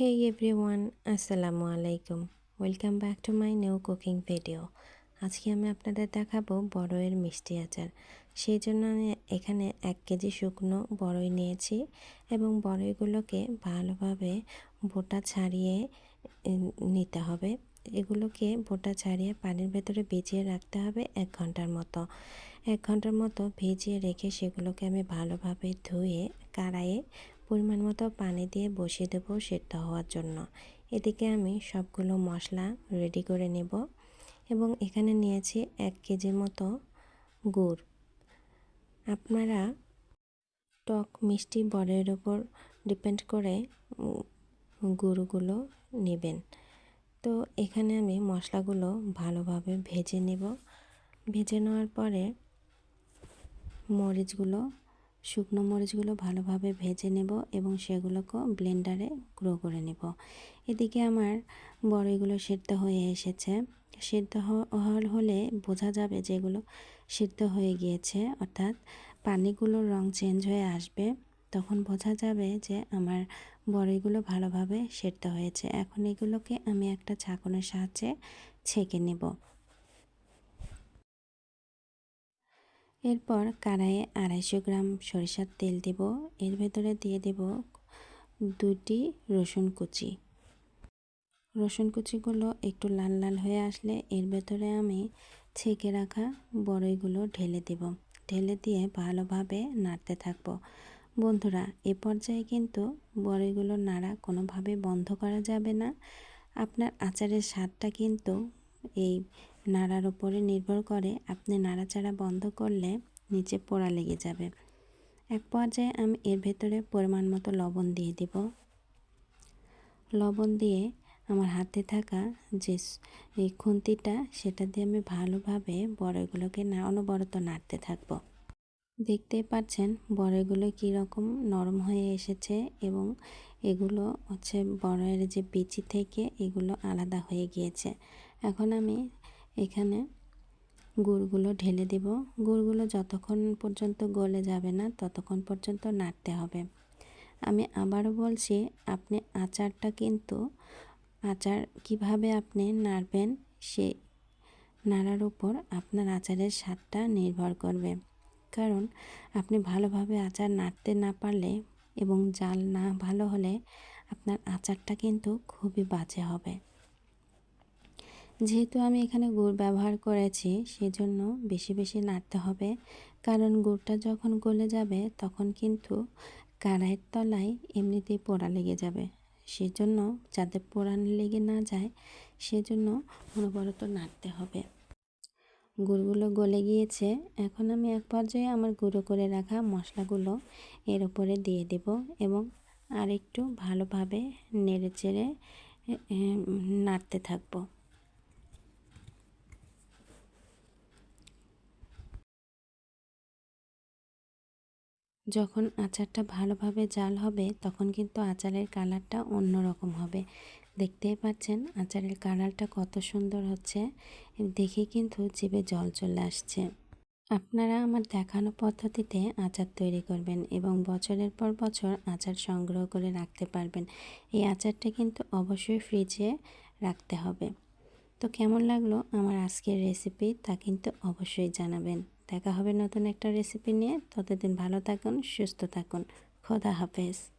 Hey everyone, আসসালামু আলাইকুম। Welcome back to my new cooking video আজকে আমি আপনাদের দেখাবো বড়ইয়ের মিষ্টি আচার। সেই জন্য আমি এখানে এক কেজি শুকনো বড়ই নিয়েছি এবং বড়ইগুলোকে ভালোভাবে বোটা ছাড়িয়ে নিতে হবে। এগুলোকে বোটা ছাড়িয়ে পানির ভেতরে ভিজিয়ে রাখতে হবে এক ঘণ্টার মতো। এক ঘণ্টার মতো ভিজিয়ে রেখে সেগুলোকে আমি ভালোভাবে ধুয়ে কাড়াইয়ে পরিমাণ মতো পানি দিয়ে বসিয়ে দেবো সেদ্ধ হওয়ার জন্য। এদিকে আমি সবগুলো মশলা রেডি করে নেব এবং এখানে নিয়েছি এক কেজির মতো গুড়। আপনারা টক মিষ্টি বরের ওপর ডিপেন্ড করে গুড়গুলো নেবেন। তো এখানে আমি মশলাগুলো ভালোভাবে ভেজে নেব। ভেজে নেওয়ার পরে মরিচগুলো শুকনো মরিচগুলো ভালোভাবে ভেজে নেব এবং সেগুলোকেও ব্লেন্ডারে গ্রো করে নেব। এদিকে আমার বড়ইগুলো সেদ্ধ হয়ে এসেছে। সেদ্ধ হওয়ার হলে বোঝা যাবে যেগুলো সিদ্ধ হয়ে গিয়েছে, অর্থাৎ পানিগুলোর রং চেঞ্জ হয়ে আসবে। তখন বোঝা যাবে যে আমার বড়ইগুলো ভালোভাবে সেদ্ধ হয়েছে। এখন এগুলোকে আমি একটা ছাঁকনের সাহায্যে ছেঁকে নেব। এরপর কড়াইয়ে আড়াইশো গ্রাম সরিষার তেল দেব। এর ভেতরে দিয়ে দেব দুটি রসুন কুচি। রসুন কুচিগুলো একটু লাল লাল হয়ে আসলে এর ভেতরে আমি ছেঁকে রাখা বড়ইগুলো ঢেলে দেব। ঢেলে দিয়ে ভালোভাবে নাড়তে থাকব। বন্ধুরা, এ পর্যায়ে কিন্তু বড়ইগুলো নাড়া কোনোভাবে বন্ধ করা যাবে না। আপনার আচারের স্বাদটা কিন্তু এই নাড়ার উপরে নির্ভর করে আপনি নাড়াচাড়া বন্ধ করলে নিচে পোড়া লেগে যাবে। এক পর্যায়ে আমি এর ভেতরে পরিমাণ মতো লবণ দিয়ে দিব। লবণ দিয়ে আমার হাতে থাকা যে এই খুন্তিটা, সেটা দিয়ে আমি ভালোভাবে বড়গুলোকে না, অনবরত নাড়তে থাকব। দেখতেই পাচ্ছেন বড়গুলো কীরকম নরম হয়ে এসেছে এবং এগুলো হচ্ছে বড়ের যে বিচি থেকে এগুলো আলাদা হয়ে গিয়েছে। এখন আমি এখানে গুড়গুলো ঢেলে দেব। গুড়গুলো যতক্ষণ পর্যন্ত গলে যাবে না, ততক্ষণ পর্যন্ত নাড়তে হবে। আমি আবারও বলছি, আপনি আচারটা কিন্তু আচার কীভাবে আপনি নাড়বেন, সে নাড়ার উপর আপনার আচারের স্বাদটা নির্ভর করবে। কারণ আপনি ভালোভাবে আচার নাড়তে না পারলে এবং জাল না ভালো হলে আপনার আচারটা কিন্তু খুবই বাজে হবে। যেহেতু আমি এখানে গুড় ব্যবহার করেছি, সেজন্য বেশি বেশি নাড়তে হবে। কারণ গুড়টা যখন গলে যাবে, তখন কিন্তু কাড়াইয়ের তলায় এমনিতেই পোড়া লেগে যাবে। সেজন্য যাতে পোড়া লেগে না যায়, সেজন্য অনবরত নাড়তে হবে। গুড়গুলো গলে গিয়েছে, এখন আমি এক পর্যায়ে আমার গুঁড়ো করে রাখা মশলাগুলো এর উপরে দিয়ে দেব এবং আর একটু ভালোভাবে নেড়ে চেড়ে নাড়তে থাকব। যখন আচারটা ভালোভাবে জাল হবে, তখন কিন্তু আচারের কালারটা অন্য রকম হবে। দেখতেই পাচ্ছেন আচারের কালারটা কত সুন্দর হচ্ছে। দেখে কিন্তু জিভে জল চলে আসছে। আপনারা আমার দেখানো পদ্ধতিতে আচার তৈরি করবেন এবং বছরের পর বছর আচার সংগ্রহ করে রাখতে পারবেন। এই আচারটা কিন্তু অবশ্যই ফ্রিজে রাখতে হবে। তো কেমন লাগল আমার আজকের রেসিপি তা কিন্তু অবশ্যই জানাবেন। দেখা হবে নতুন একটা রেসিপি নিয়ে। ততদিন ভালো থাকুন সুস্থ থাকুন। খোদা হাফেজ।